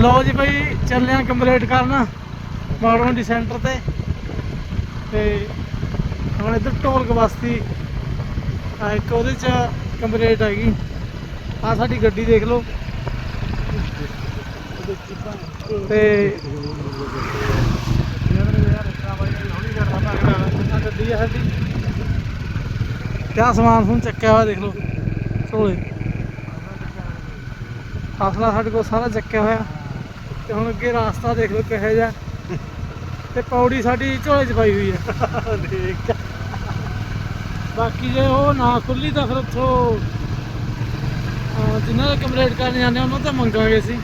ਲੋ ਜੀ ਭਾਈ ਚੱਲੇ ਆ ਕੰਪਲੀਟ ਕਰਨ ਮਾੜਵੰਡੀ ਸੈਂਟਰ ਤੇ। ਤੇ ਹੁਣ ਇੱਧਰ ਢੋਲਕ ਬਸਤੀ ਆ, ਇੱਕ ਉਹਦੇ ਚ ਕੰਪਲੀਟ ਹੈਗੀ। ਆ ਸਾਡੀ ਗੱਡੀ ਦੇਖ ਲਓ। ਤੇ ਗੱਡੀ ਆ ਸਾਡੀ ਕਿਆ ਸਮਾਨ ਹੁਣ ਚੱਕਿਆ ਹੋਇਆ ਦੇਖ ਲਓ ਢੋਲੇ ਫਾਸਲਾ ਸਾਡੇ ਕੋਲ ਸਾਰਾ ਚੱਕਿਆ ਹੋਇਆ। ਤੇ ਹੁਣ ਅੱਗੇ ਰਾਸਤਾ ਦੇਖ ਲਓ ਕਿਹੋ ਜਿਹਾ। ਤੇ ਪੌੜੀ ਸਾਡੀ ਝੋਲੇ 'ਚ ਪਾਈ ਹੋਈ ਹੈ ਦੇਖ। ਬਾਕੀ ਜੇ ਉਹ ਨਾ ਖੁੱਲੀ ਤਾਂ ਫਿਰ ਉੱਥੋਂ ਦੇ ਕੰਪਲੀਟ ਕਰਨ ਜਾਂਦੇ ਉਹਨਾਂ ਤੋਂ ਮੰਗਾਂਗੇ ਅਸੀਂ।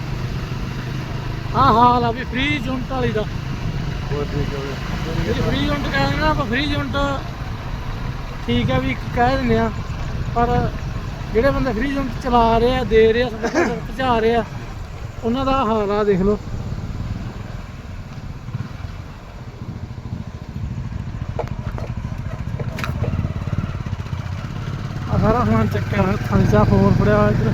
ਆਹ ਹਾਲ ਆ ਵੀ ਫ੍ਰੀ ਯੂਨਿਟ ਵਾਲੀ ਦਾ। ਫ੍ਰੀ ਯੂਨਿਟ ਕਹਿੰਦੇ ਨਾ ਆਪਾਂ ਫ੍ਰੀ ਯੂਨਿਟ ਠੀਕ ਆ ਵੀ ਕਹਿ ਦਿੰਦੇ ਆ। ਪਰ ਜਿਹੜੇ ਬੰਦੇ ਫ੍ਰੀ ਯੂਨਿਟ ਚਲਾ ਰਹੇ ਆ ਦੇ ਰਹੇ ਆ ਪਹੁੰਚਾ ਰਹੇ ਆ ਉਹਨਾਂ ਦਾ ਹਾਲ ਆ ਦੇਖ ਲਓ। ਆ ਸਾਰਾ ਸਮਾਨ ਚੱਕਿਆ ਹੋਇਆ ਖਾਂਸਾ ਫੋਰ ਫੜਿਆ ਹੋਇਆ ਇੱਧਰ।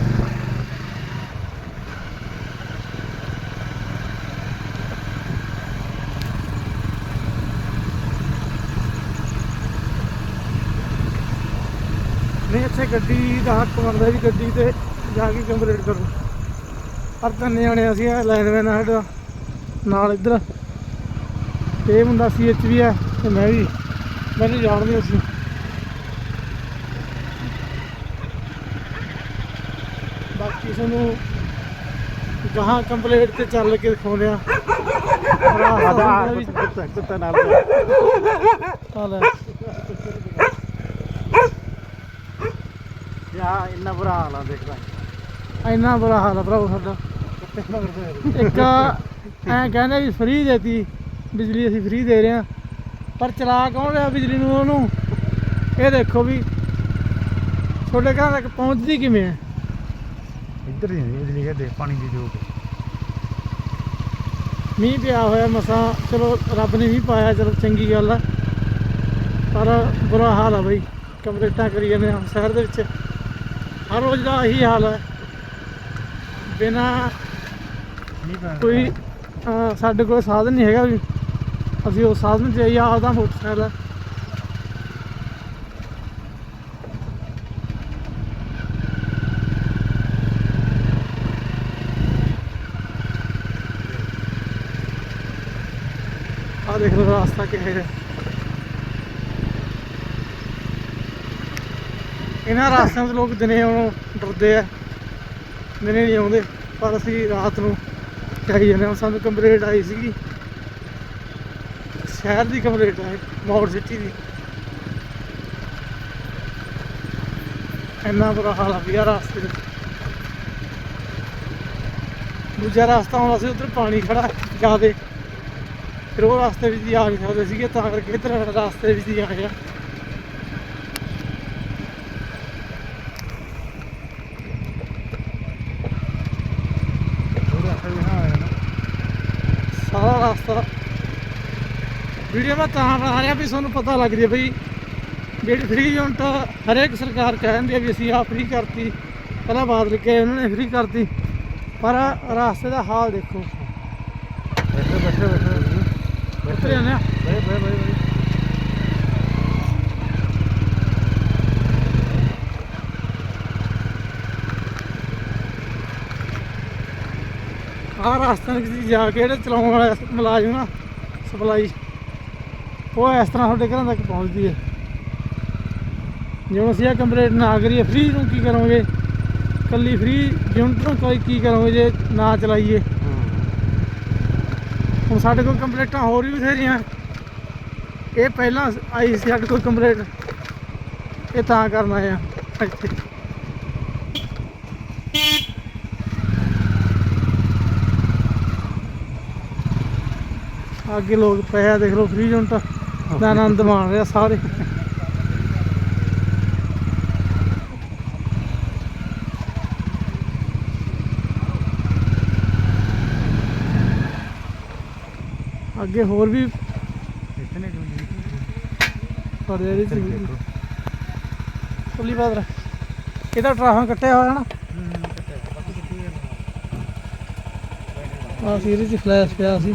ਨਹੀਂ, ਇੱਥੇ ਗੱਡੀ ਦਾ ਹੱਕ ਬਣਦਾ ਵੀ ਗੱਡੀ ਤੇ ਜਾ ਕੇ ਕੰਪਲੀਟ ਕਰੋ। ਪਰ ਤਿੰਨ ਜਾਣੇ ਅਸੀਂ ਲਾਈਨਮੈਨ ਸਾਡਾ ਨਾਲ ਇੱਧਰ। ਇਹ ਮੁੰਡਾ ਸੀ ਐਚ ਵੀ ਹੈ ਤੇ ਮੈਂ ਵੀ ਮੈਨੂੰ ਜਾਣਦੇ ਅਸੀਂ। ਬਾਕੀ ਤੁਹਾਨੂੰ ਗਾਹਾਂ ਕੰਪਲੀਟ ਤੇ ਚੱਲ ਕੇ ਦਿਖਾਉਂਦੇ ਆ। ਆਦਾ ਵੀ ਕੁੱਤਾ ਕੁੱਤਾ ਨਾਲ ਹਾਲ ਹੈ ਯਾ ਇੰਨਾ ਬੁਰਾ ਹਾਲ ਆ ਦੇਖਦਾ ਇੰਨਾ ਬੁਰਾ ਹਾਲ ਆ ਭਰਾਵੋ ਸਾਡਾ। ਇੱਕ ਐ ਕਹਿੰਦੇ ਵੀ ਫ੍ਰੀ ਦੇਤੀ ਬਿਜਲੀ ਅਸੀਂ ਫ੍ਰੀ ਦੇ ਰਹੇ ਹਾਂ। ਪਰ ਚਲਾ ਕੌਣ ਰਿਹਾ ਬਿਜਲੀ ਨੂੰ ਉਹਨੂੰ? ਇਹ ਦੇਖੋ ਵੀ ਤੁਹਾਡੇ ਘਰਾਂ ਤੱਕ ਪਹੁੰਚਦੀ ਕਿਵੇਂ ਹੈ? ਇੱਧਰ ਹੀ ਨਹੀਂ ਬਿਜਲੀ ਦੇ ਪਾਣੀ ਦੀ ਜੋਕ ਮੀਂਹ ਪਿਆ ਹੋਇਆ ਮਸਾਂ ਚਲੋ ਰੱਬ ਨੇ ਵੀ ਪਾਇਆ ਚਲੋ ਚੰਗੀ ਗੱਲ ਆ। ਪਰ ਬੁਰਾ ਹਾਲ ਆ ਬਈ ਕੰਪਲੀਟਾਂ ਕਰੀ ਜਾਂਦੇ ਆ ਸ਼ਹਿਰ ਦੇ ਵਿੱਚ। ਹਰ ਰੋਜ਼ ਦਾ ਇਹੀ ਹਾਲ ਹੈ ਬਿਨਾ ਕੋਈ ਸਾਡੇ ਕੋਲ ਸਾਧਨ ਨਹੀਂ ਹੈਗਾ ਵੀ। ਅਸੀਂ ਉਹ ਸਾਧਨ 'ਚ ਜਾਈਏ ਆਪਦਾ ਮੋਟਰਸਾਈਕਲ ਹੈ ਆ ਦੇਖ ਲਓ ਰਾਸਤਾ ਕਿਹੋ ਜਿਹਾ। ਇਹਨਾਂ ਰਾਸਤਿਆਂ 'ਤੇ ਲੋਕ ਦਿਨੇ ਆਉਣੋਂ ਡਰਦੇ ਆ, ਦਿਨੇ ਨਹੀਂ ਆਉਂਦੇ, ਪਰ ਅਸੀਂ ਰਾਤ ਨੂੰ ਚਾਹੀ ਜਾਂਦੇ ਸਾਨੂੰ ਕੰਪਲੀਟ ਆਈ ਸੀਗੀ। ਸ਼ਹਿਰ ਦੀ ਕੰਪਲੀਟ ਆਈ ਮੌੜ ਸਿਟੀ ਦੀ। ਇੰਨਾ ਬੁਰਾ ਹਾਲ ਆ ਪਿਆ ਰਾਸਤੇ 'ਚ ਦੂਜਾ ਰਸਤਾ ਆਉਂਦਾ ਸੀ, ਉਧਰ ਪਾਣੀ ਖੜਾ ਜਾਦੇ ਫਿਰ ਉਹ ਰਸਤੇ ਵਿੱਚ ਹੀ ਆ ਨਹੀਂ ਸਕਦੇ ਸੀਗੇ, ਤਾਂ ਕਰਕੇ ਇੱਧਰ ਰਸਤੇ ਵਿੱਚ ਹੀ ਆ ਗਿਆ ਉਹਦਾ ਅਸਲ ਨਾ ਆਇਆ ਨਾ ਸਾਰਾ ਰਸਤਾ ਵੀਡੀਓ ਮੈਂ ਤਾਂ ਬਣਾ ਰਿਹਾ ਵੀ ਤੁਹਾਨੂੰ ਪਤਾ ਲੱਗ ਜੇ ਬਈ ਜਿਹੜੀ ਫ੍ਰੀ ਯੂਨਿਟ ਹਰੇਕ ਸਰਕਾਰ ਕਹਿੰਦੀ ਆ ਵੀ ਅਸੀਂ ਆ ਫ੍ਰੀ ਕਰਤੀ ਪਹਿਲਾਂ ਬਾਦਲ ਕੇ ਉਹਨਾਂ ਨੇ ਫ੍ਰੀ ਕਰਤੀ ਪਰ ਰਸਤੇ ਦਾ ਹਾਲ ਦੇਖੋ। ਬੈਠੋ ਬੈਠੋ ਬੈਠੋ। ਉੱਤਰ ਜਾਂਦੇ ਆ। ਬੈ ਆਹ ਰਸਤੇ ਵਿੱਚ ਦੀ ਜਾ ਕੇ ਜਿਹੜੇ ਚਲਾਉਣ ਵਾਲਾ ਮੁਲਾਜ਼ਮ ਆ, ਸਪਲਾਈ, ਉਹ ਇਸ ਤਰ੍ਹਾਂ ਤੁਹਾਡੇ ਘਰਾਂ ਤੱਕ ਪਹੁੰਚਦੀ ਹੈ। ਜਿਵੇਂ ਅਸੀਂ ਇਹ ਕੰਪਲੀਟ ਨਾ ਕਰੀਏ ਫ੍ਰੀ ਨੂੰ ਕੀ ਕਰੋਗੇ? ਕੱਲੀ ਫ੍ਰੀ ਯੂਨਿਟ ਨੂੰ ਕੋਈ ਕੀ ਕਰੋਗੇ ਜੇ ਨਾ ਚਲਾਈਏ? ਹੁਣ ਸਾਡੇ ਕੋਲ ਕੰਪਲੀਟਾਂ ਹੋਰ ਵੀ ਬਥੇਰੀਆਂ। ਇਹ ਪਹਿਲਾਂ ਆਈ ਸੀ ਸਾਡੇ ਕੋਲ ਕੰਪਲੀਟ। ਇਹ ਤਾਂ ਕਰਨ ਆਏ ਆ। ਇੱਥੇ ਅੱਗੇ ਲੋਕ ਪਿਆ ਦੇਖ ਲਓ ਫ੍ਰੀ ਯੂਨਿਟ ਦਾ ਆਨੰਦ ਮਾਣ ਰਿਹਾ ਸਾਰੇ। ਅੱਗੇ ਹੋਰ ਵੀ ਇਤਨੇ ਪਰ ਦੇਖੋ। ਫੁੱਲੀ ਬਾਦਰ ਇਹਦਾ ਟਰਾਫਾ ਕੱਟਿਆ ਹੋਇਆ ਨਾ। ਆ? ਸੀ ਇਹਦੇ ਚ ਫਲੈਸ਼ ਪਿਆ ਸੀ।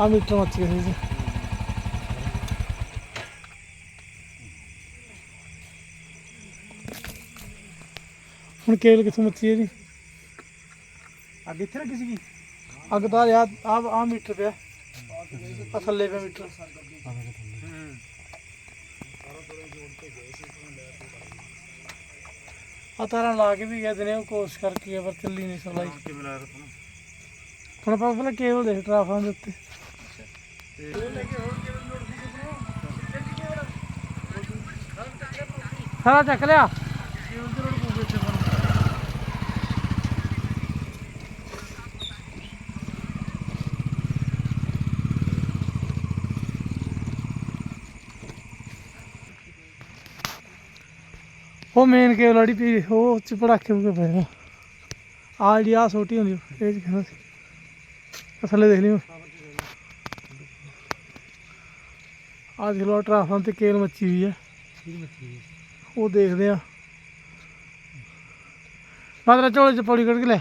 ਆ ਮੀਟਰ ਮੱਚ ਗਿਆ ਸੀ। ਹੁਣ ਕੇਬਲ ਕਿੱਥੋਂ ਮੱਚੀ ਇਹਦੀ ਅੱਗੇ ਇੱਥੇ ਲੱਗੀ ਸੀਗੀ? ਅੱਗ ਤਾਂ ਯਾਰ ਆ ਆ ਮੀਟਰ ਪਿਆ। ਆ ਥੱਲੇ ਪਿਆ ਮੀਟਰ। ਆ ਤਾਰਾਂ ਲਾ ਕੇ ਵੀ ਗਏ ਦਿਨੇ ਉਹ ਕੋਸ਼ਿਸ਼ ਕਰਕੇ ਗਏ, ਪਰ ਚੱਲੀ ਨਹੀਂ ਸਪਲਾਈ। ਕਿ ਮਿਲਾ ਰਿਹਾ ਹੁਣ ਆਪਾਂ ਪਹਿਲਾਂ ਕੇਬਲ ਦੇਖ ਦੇ ਉੱਤੇ। ਸਾਰਾ ਚੱਕ ਲਿਆ। ਉਹ ਮੇਨ ਕੇਵਲ ਆੜੀ ਪੀ, ਉਹ ਚ ਪੜਾਕੇ ਹੋ ਕੇ ਪਏਗਾ ਆ ਜਿਹੜੀ ਆ ਛੋਟੀ ਹੁੰਦੀ ਇਹ ਚ ਕਹਿੰਦਾ ਸੀ। ਆਹ ਦੇਖ ਲਈ ਆ ਦੇਖ ਲੋ ਟਰਾਫਾਂ ਤੇ ਕੇਲ ਮੱਚੀ ਹੋਈ ਹੈ ਉਹ ਦੇਖਦੇ ਆ। ਮਾਦਰਾ ਝੋਲੇ ਚ ਪੌੜੀ ਕੱਢ ਕੇ ਲਿਆ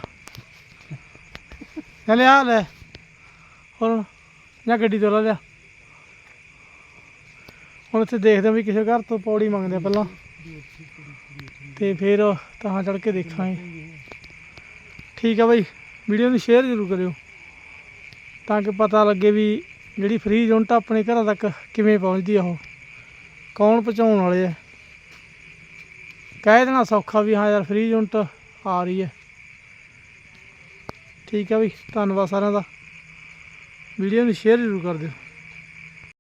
ਲੈ ਲਿਆ ਲੈ। ਹੋਰ ਜਾਂ ਗੱਡੀ ਤੋਂ ਲੈ ਲਿਆ ਹੁਣ ਇੱਥੇ ਦੇਖਦੇ ਆ ਵੀ ਕਿਸੇ ਘਰ ਤੋਂ ਪੌੜੀ ਮੰਗਦੇ ਆ ਪਹਿਲਾਂ। ਤੇ ਫਿਰ ਤਾਂ ਚੜ ਕੇ ਦੇਖਾਂਗੇ। ਠੀਕ ਆ ਬਾਈ ਵੀਡੀਓ ਨੂੰ ਸ਼ੇਅਰ ਜ਼ਰੂਰ ਕਰਿਓ। ਤਾਂ ਕਿ ਪਤਾ ਲੱਗੇ ਵੀ ਜਿਹੜੀ ਫ੍ਰੀ ਯੂਨਿਟ ਆਪਣੇ ਘਰਾਂ ਤੱਕ ਕਿਵੇਂ ਪਹੁੰਚਦੀ ਆ ਉਹ? ਕੌਣ ਪਹੁੰਚਾਉਣ ਵਾਲੇ ਆ? ਕਹਿ ਦੇਣਾ ਸੌਖਾ ਵੀ ਹਾਂ ਯਾਰ ਫ੍ਰੀ ਯੂਨਿਟ ਆ ਰਹੀ ਹੈ ਠੀਕ ਹੈ ਬਈ, ਧੰਨਵਾਦ ਸਾਰਿਆਂ ਦਾ। ਵੀਡੀਓ ਨੂੰ ਸ਼ੇਅਰ ਜ਼ਰੂਰ ਕਰ ਦਿਓ।